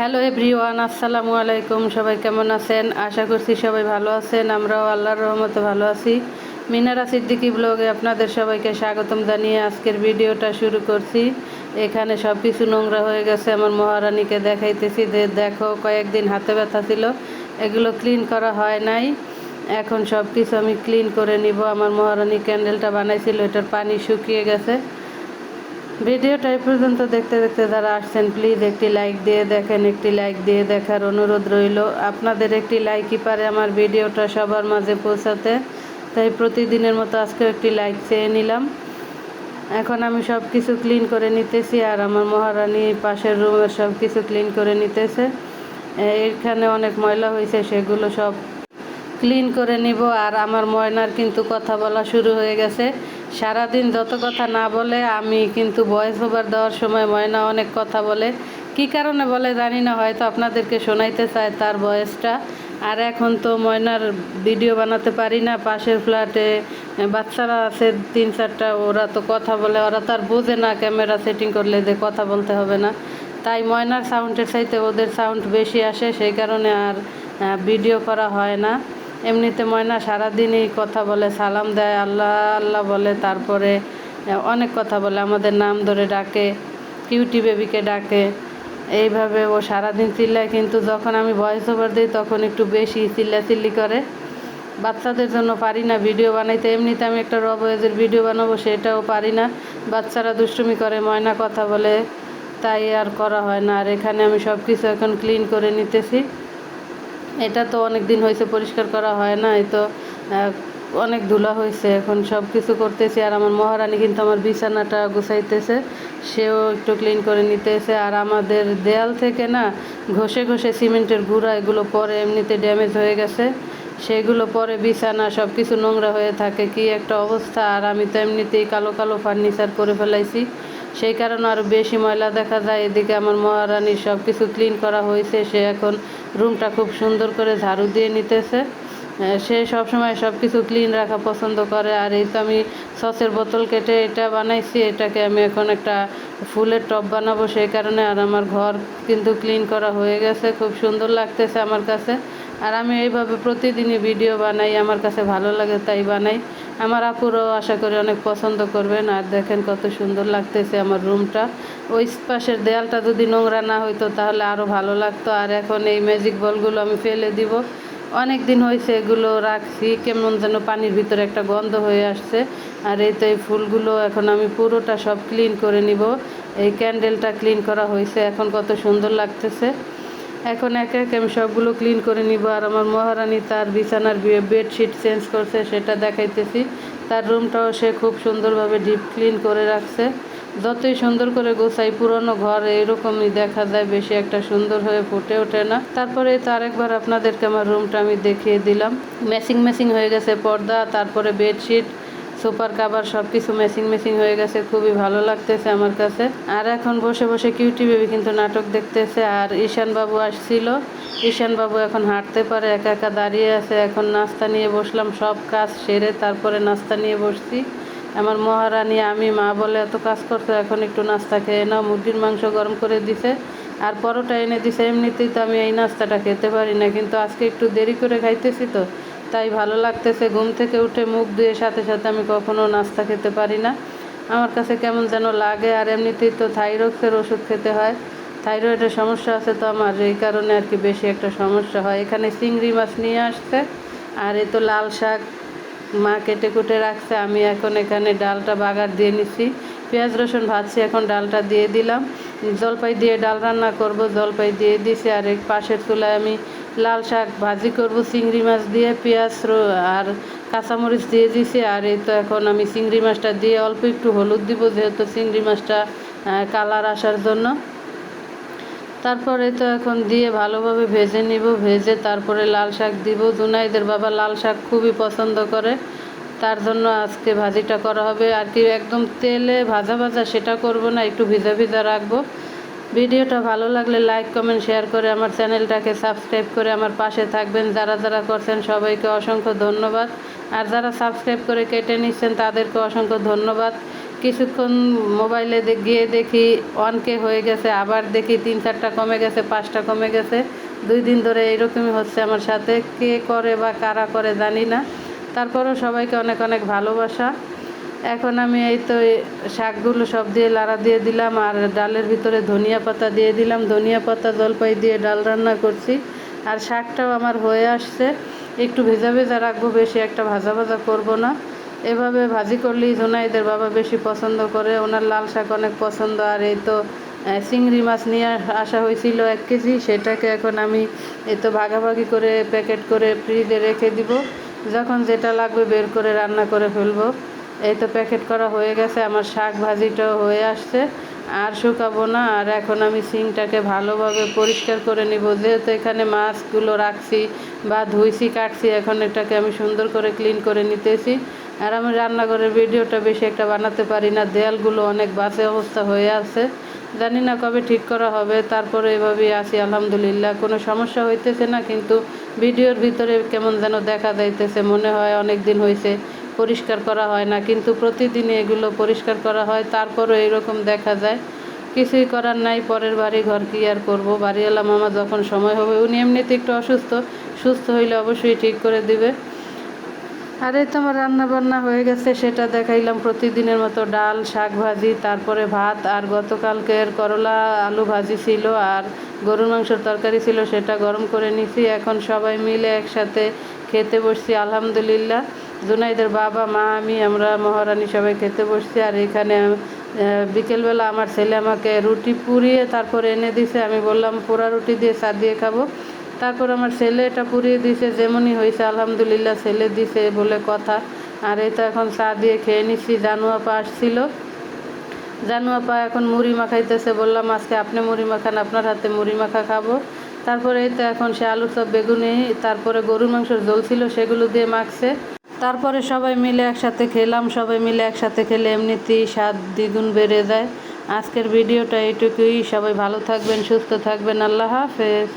Hello everyone আসসালামু আলাইকুম, সবাই কেমন আছেন? আশা করছি সবাই ভালো আছেন, আমরাও আল্লাহর রহমতে ভালো আছি। মিনারা সিদ্দিকি ব্লগে আপনাদের সবাইকে স্বাগতম জানিয়ে আজকের ভিডিওটা শুরু করছি। এখানে সব কিছু নোংরা হয়ে গেছে, আমার মহারানীকে দেখাইতেছি যে দেখো কয়েকদিন হাতে ব্যথা ছিল, এগুলো ক্লিন করা হয় নাই। এখন সব কিছু আমি ক্লিন করে নিব। আমার মহারানী ক্যান্ডেলটা বানাইছিল, এটার পানি শুকিয়ে গেছে। ভিডিওটা এই পর্যন্ত দেখতে দেখতে যারা আসছেন প্লিজ একটি লাইক দিয়ে দেখেন, একটি লাইক দিয়ে দেখার অনুরোধ রইল। আপনাদের একটি লাইকই পারে আমার ভিডিওটা সবার মাঝে পৌঁছাতে। তাই প্রতিদিনের মতো আজকেও একটি লাইক চেয়ে নিলাম। এখন আমি সব কিছু ক্লিন করে নিতেছি আর আমার মহারানী পাশের রুমের সব কিছু ক্লিন করে নিতেছে। এখানে অনেক ময়লা হয়েছে, সেগুলো সব ক্লিন করে নিব। আর আমার ময়নার কিন্তু কথা বলা শুরু হয়ে গেছে। সারাদিন যত কথা না বলে, আমি কিন্তু ভয়েস ওভার দেওয়ার সময় ময়না অনেক কথা বলে। কি কারণে বলে জানি না, হয়তো আপনাদেরকে শোনাইতে চায় তার ভয়েসটা আর এখন তো ময়নার ভিডিও বানাতে পারি না, পাশের ফ্ল্যাটে বাচ্চারা আছে তিন চারটা, ওরা তো কথা বলে, ওরা তো আর বোঝে না ক্যামেরা সেটিং করলে যে কথা বলতে হবে না। তাই ময়নার সাউন্ডের চাইতে ওদের সাউন্ড বেশি আসে, সেই কারণে আর ভিডিও করা হয় না। এমনিতে ময়না সারাদিনই কথা বলে, সালাম দেয়, আল্লাহ আল্লাহ বলে, তারপরে অনেক কথা বলে, আমাদের নাম ধরে ডাকে, কিউটি বেবিকে ডাকে। এইভাবে ও সারাদিন চিল্লায়, কিন্তু যখন আমি ভয়েস ওভার দিই, তখন একটু বেশি চিল্লাচিল্লি করে। বাচ্চাদের জন্য পারি না ভিডিও বানাইতে, এমনিতে আমি একটা রবয়েজের ভিডিও বানাবো, সেটাও পারি না। বাচ্চারা দুষ্টুমি করে, ময়না কথা বলে, তাই আর করা হয় না। আর এখানে আমি সব কিছু এখন ক্লিন করে নিতেছি। এটা তো অনেক দিন হয়েছে, পরিষ্কার করা হয় না এই তো অনেক ধুলা হয়েছে এখন সব কিছু করতেছি। আর আমার মহারানী কিন্তু আমার বিছানাটা গুছাইতেছে, সেও একটু ক্লিন করে নিতেছে। আর আমাদের দেয়াল থেকে না ঘষে ঘষে সিমেন্টের গুঁড়া এগুলো পরে এমনিতে ড্যামেজ হয়ে গেছে। সেগুলো পরে বিছানা সব কিছু নোংরা হয়ে থাকে, কি একটা অবস্থা। আর আমি তো এমনিতেই কালো কালো ফার্নিচার করে ফেলাইছি। সেই কারণে আরও বেশি ময়লা দেখা যায়। এদিকে আমার মহারানীর সব কিছু ক্লিন করা হয়েছে। সে এখন রুমটা খুব সুন্দর করে ঝাড়ু দিয়ে নিতেছে। সে সবসময় সব কিছু ক্লিন রাখা পছন্দ করে। আর এই তো আমি সসের বোতল কেটে এটা বানাইছি। এটাকে আমি এখন একটা ফুলের টব বানাবো। সেই কারণে আর আমার ঘর কিন্তু ক্লিন করা হয়ে গেছে। খুব সুন্দর লাগতেছে আমার কাছে। আর আমি এইভাবে প্রতিদিনই ভিডিও বানাই, আমার কাছে ভালো লাগে তাই বানাই। আমার আপুরও আশা করি অনেক পছন্দ করবেন, আর দেখেন কত সুন্দর লাগতেছে আমার রুমটা। ওই পাশের দেয়ালটা যদি নোংরা না হইতো তাহলে আরও ভালো লাগতো, আর এখন এই ম্যাজিক বলগুলো আমি ফেলে দিব। অনেক দিন হয়েছে এগুলো রাখছি, কেমন যেন পানির ভিতরে একটা গন্ধ হয়ে আসছে। আর এই তো এই ফুলগুলো এখন আমি পুরোটা সব ক্লিন করে নিব। এই ক্যান্ডেলটা ক্লিন করা হয়েছে, এখন কত সুন্দর লাগতেছে। এখন একে একে আমি সবগুলো ক্লিন করে নিব আর আমার মহারানী তার বিছানার বেডশিট চেঞ্জ করছে, সেটা দেখাইতেছি। তার রুমটাও সে খুব সুন্দরভাবে ডিপ ক্লিন করে রাখছে। যতই সুন্দর করে গোছাই, পুরনো ঘর এরকমই দেখা যায়, বেশি একটা সুন্দর হয়ে ফুটে ওঠে না। তারপরে তো আরেকবার আপনাদেরকে আমার রুমটা আমি দেখিয়ে দিলাম। ম্যাচিং ম্যাচিং হয়ে গেছে পর্দা, তারপরে বেডশিট সুপার কাভার সব কিছু মেশিং মেশিং হয়ে গেছে, খুবই ভালো লাগতেছে আমার কাছে। আর এখন বসে বসে কিউটি বেবি কিন্তু নাটক দেখতেছে, আর ঈশান বাবু আসছিল। ঈশান বাবু এখন হাঁটতে পারে, একা একা দাঁড়িয়ে আছে। এখন নাস্তা নিয়ে বসলাম, সব কাজ সেরে তারপরে নাস্তা নিয়ে বসছি। আমার মহারানী, আমি, মা বলে, এত কাজ করতো এখন একটু নাস্তা খেয়ে নাও। মুরগির মাংস গরম করে দিছে, আর পরোটা এনে দিছে। এমনিতেই তো আমি এই নাস্তাটা খেতে পারি না, কিন্তু আজকে একটু দেরি করে খাইতেছি তো। তাই ভালো লাগতেছে ঘুম থেকে উঠে মুখ ধুয়ে সাথে সাথে আমি কখনো নাস্তা খেতে পারি না। আমার কাছে কেমন যেন লাগে আর এমনিতেই তো থাইরক্সের ওষুধ খেতে হয়। থাইরয়েডের সমস্যা আছে তো আমার, এই কারণে আর কি বেশি একটা সমস্যা হয়। এখানে চিংড়ি মাছ নিয়ে আসছে আর এ তো লাল শাক মা কেটে কুটে রাখছে। আমি এখন এখানে ডালটা বাগার দিয়ে নিছি পেঁয়াজ, রসুন ভাজছি, এখন ডালটা দিয়ে দিলাম। জলপাই দিয়ে ডাল রান্না করব, জলপাই দিয়ে দিছি। আর এক পাশের চুলায় আমি লাল শাক ভাজি করব, চিংড়ি মাছ দিয়ে পেঁয়াজ আর কাঁচামরিচ দিয়ে দিছি, আর এই তো এখন আমি চিংড়ি মাছটা দিয়ে অল্প একটু হলুদ দিব, যেহেতু চিংড়ি মাছটা কালার আসার জন্য। তারপরে তো এখন দিয়ে ভালোভাবে ভেজে নিব, ভেজে তারপরে লাল শাক দিব। জুনাইদের বাবা লাল শাক খুবই পছন্দ করে, তার জন্য আজকে ভাজিটা করা হবে। আর কি একদম তেলে ভাজা ভাজা সেটা করব না, একটু ভিজা ভিজা রাখব। ভিডিওটা ভালো লাগলে লাইক কমেন্ট শেয়ার করে আমার চ্যানেলটাকে সাবস্ক্রাইব করে আমার পাশে থাকবেন। যারা যারা করছেন সবাইকে অসংখ্য ধন্যবাদ। আর যারা সাবস্ক্রাইব করে কেটে নিচ্ছেন, তাদেরকে অসংখ্য ধন্যবাদ। কিছুক্ষণ মোবাইলে গিয়ে দেখি ওয়ানকে হয়ে গেছে, আবার দেখি তিন চারটা কমে গেছে, পাঁচটা কমে গেছে। দুই দিন ধরে এইরকমই হচ্ছে আমার সাথে। কে করে বা কারা করে জানি না। তারপরেও সবাইকে অনেক অনেক ভালোবাসা। এখন আমি এই তো শাকগুলো সব দিয়ে লাড়া দিয়ে দিলাম আর ডালের ভিতরে ধনিয়া পাতা দিয়ে দিলাম। ধনিয়া পাতা, জলপাই দিয়ে ডাল রান্না করছি। আর শাকটাও আমার হয়ে আসছে। একটু ভেজা ভেজা রাখব, বেশি একটা ভাজা ভাজা করব না। এভাবে ভাজি করলেই জোনাইদের বাবা বেশি পছন্দ করে। ওনার লাল শাক অনেক পছন্দ। আর এই তো চিংড়ি মাছ নিয়ে আসা হয়েছিল এক কেজি। সেটাকে এখন আমি এই তো ভাগাভাগি করে প্যাকেট করে ফ্রিজে রেখে দিব। যখন যেটা লাগবে বের করে রান্না করে ফেলব। এই তো প্যাকেট করা হয়ে গেছে, আমার শাক ভাজিটাও হয়ে আসছে। আর শুকাবো না, আর এখন আমি সিংটাকে ভালোভাবে পরিষ্কার করে নিব। যেহেতু এখানে মাছগুলো রাখছি বা ধুইছি, কাটছি, এখন এটাকে আমি সুন্দর করে ক্লিন করে নিতেছি। আর আমি রান্নাঘরের ভিডিওটা বেশি একটা বানাতে পারি না, দেয়ালগুলো অনেক বাজে অবস্থা হয়ে আছে। জানি না কবে ঠিক করা হবে, তারপরে এভাবেই আছি, আলহামদুলিল্লাহ। কোনো সমস্যা হইতেছে না, কিন্তু ভিডিওর ভিতরে কেমন যেন দেখা যাইতেছে, মনে হয় অনেক দিন হয়েছে পরিষ্কার করা হয় না, কিন্তু প্রতিদিনই এগুলো পরিষ্কার করা হয়। তারপরও এরকম দেখা যায়। কিছুই করার নাই, পরের বাড়ি ঘর কি আর করব? বাড়িওয়ালা মামা যখন সময় হবে, উনি এমনিতে একটু অসুস্থ। সুস্থ হইলে অবশ্যই ঠিক করে দিবে। আর এই তো আমার রান্না বান্না হয়ে গেছে, সেটা দেখাইলাম। প্রতিদিনের মতো ডাল, শাক ভাজি, তারপরে ভাত, আর গতকালকের করলা আলু ভাজি ছিল, আর গরুর মাংসের তরকারি ছিল, সেটা গরম করে নিছি। এখন সবাই মিলে একসাথে খেতে বসছি, আলহামদুলিল্লাহ। জুনাইদের বাবা, মা, আমি, আমরা, মহারানী সবাই খেতে বসছি। আর এখানে বিকেলবেলা আমার ছেলে আমাকে রুটি পুড়িয়ে তারপর এনে দিছে। আমি বললাম, পোড়া রুটি দিয়ে চা দিয়ে খাব। তারপর আমার ছেলে এটা পুড়িয়ে দিছে, যেমনই হয়েছে, আলহামদুলিল্লাহ ছেলে দিছে বলে কথা। আর এই তো এখন চা দিয়ে খেয়ে নিচ্ছি জানুয়াপা আসছিল। জানুয়াপা এখন মুড়ি মাখাইতেছে, বললাম, আজকে আপনি মুড়ি মাখান, আপনার হাতে মুড়ি মাখা খাব। তারপরে এই তো এখন সে আলুর সব বেগুনি, তারপরে গরুর মাংসের ঝোল ছিল, সেগুলো দিয়ে মাখছে। তারপরে সবাই মিলে একসাথে খেলাম, সবাই মিলে একসাথে খেলে এমনিতেই স্বাদ দ্বিগুণ বেড়ে যায়। আজকের ভিডিওটা এটুকুই। সবাই ভালো থাকবেন, সুস্থ থাকবেন। আল্লাহ হাফেজ।